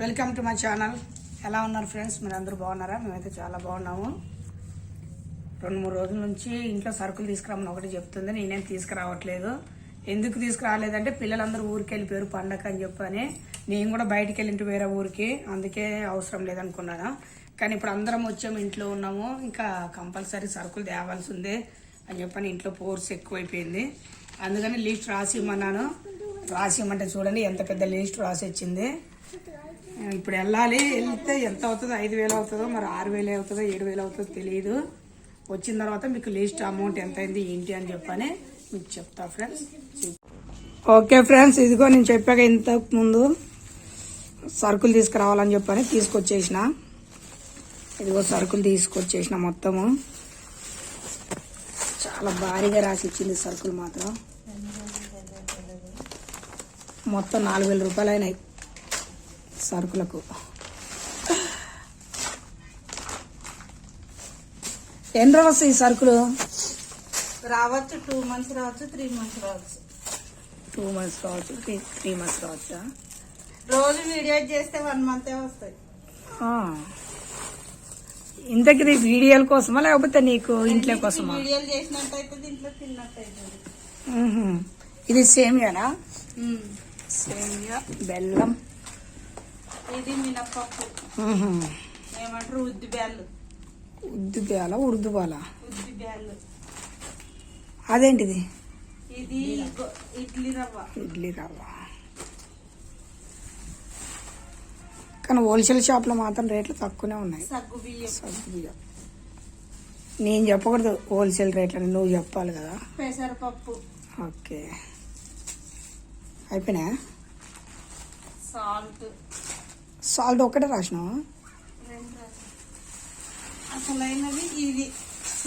Welcome to my channel ఎలా ఉన్నారు friends మీరు అందరూ బాగున్నారా? మేమైతే చాలా బాగున్నాము. రెండు మూడు రోజుల నుంచి ఇంట్లో సరుకులు తీసుకురామని ఒకటి చెప్తుంది. నేనేం తీసుకురావట్లేదు. ఎందుకు తీసుకురాలేదంటే పిల్లలందరూ ఊరికి వెళ్ళిపోయారు పండగ అని చెప్పని నేను కూడా బయటికి వెళ్ళింటి వేరే ఊరికి. అందుకే అవసరం లేదనుకున్నాను. కానీ ఇప్పుడు అందరం వచ్చాము ఇంట్లో ఉన్నాము. ఇంకా కంపల్సరీ సరుకులు తేవాల్సి ఉంది అని చెప్పని ఇంట్లో ఫోర్స్ ఎక్కువైపోయింది. అందుకని లిస్ట్ రాసి ఇమ్మన్నాను. రాసి చూడండి ఎంత పెద్ద లిస్ట్ రాసి వచ్చింది ఇప్పుడు వెళ్ళాలి వెళ్తే ఎంత అవుతుందో ఐదు వేలు అవుతుందో మరి ఆరు వేలు అవుతుందో ఏడు వేలు అవుతుందో తెలియదు వచ్చిన తర్వాత మీకు లిస్ట్ అమౌంట్ ఎంత అయింది ఏంటి అని చెప్పని మీకు చెప్తా ఫ్రెండ్స్. ఓకే ఫ్రెండ్స్ ఇదిగో నేను చెప్పాక ఇంతకు ముందు సరుకులు తీసుకురావాలని చెప్పని తీసుకొచ్చేసిన. ఇదిగో సరుకులు తీసుకొచ్చేసిన మొత్తము. చాలా భారీగా రాసి ఇచ్చింది సరుకులు మాత్రం. మొత్తం నాలుగు వేల రూపాయలు అయినాయి సరుకులకు. ఎన్ని రోజులు వస్తాయి ఈ సరుకులు? రావచ్చు టూ మంత్స్ రావచ్చు త్రీ మంత్స్ రావచ్చు. టూ మంత్స్ కావచ్చు త్రీ త్రీ మంత్స్ కావచ్చా రోజు వీడియో చేస్తే వన్ మంతే వస్తాయి. ఇంతకి ఇది వీడియోల కోసమా లేకపోతే నీకు ఇంట్లో కోసమా? వీడియోలు చేసినట్టయితే దీంట్లో తిన్నట్టు అవుతుంది మ్హూ. ఇది సేమియానా? సేమియా. బెల్లం. ఇది మినప్పప్పు మ్హూ. ఏమంటారు? ఉద్ది బ్యాళ్ళు ఉద్దు బేల ఉర్దు బాల ఉద్ది బ్యాళ్ళు అదేంటిది? ఇది ఇడ్లీ రవ్వ. ఇడ్లీ రవ్వ. కానీ హోల్సేల్ షాప్లో మాత్రం రేట్లు తక్కువనే ఉన్నాయి. సగ్గు బియ్యం. సగ్గు బియ్యం. నేను చెప్పకూడదు హోల్సేల్ రేట్లని నువ్వు చెప్పాలి కదా. పెసరపప్పు. ఓకే. అయిపోయినా? సాల్ట్. సాల్ట్ ఒక్కటే రాసినావా? రెండు రాసి. అసలైనది ఇది.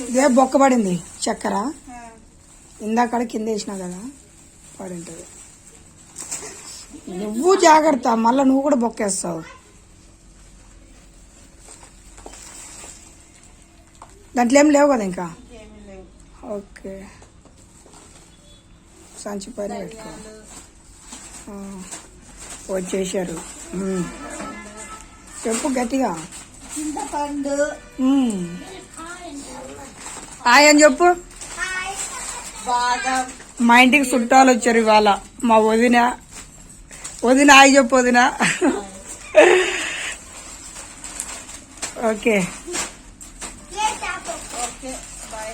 ఇదే బొక్క పడింది చక్కెర. ఇందాక కింద వేసినా కదా పడి ఉంటుంది నువ్వు జాగ్రత్త మళ్ళీ నువ్వు కూడా బొక్కేస్తావు. దాంట్లో ఏం లేవు కదా ఇంకా? ఓకే. సంచి పైన పెట్టుకో. వచ్చేసారు. చెప్పు గట్టిగా. చింతపండు. ఉమ్. హాయ్ అని చెప్పు. మా ఇంటికి చుట్టాలు వచ్చారు ఇవాళ. మా వదిన. వదిన హాయ్ చెప్పు వదిన. ఓకే. బాయ్.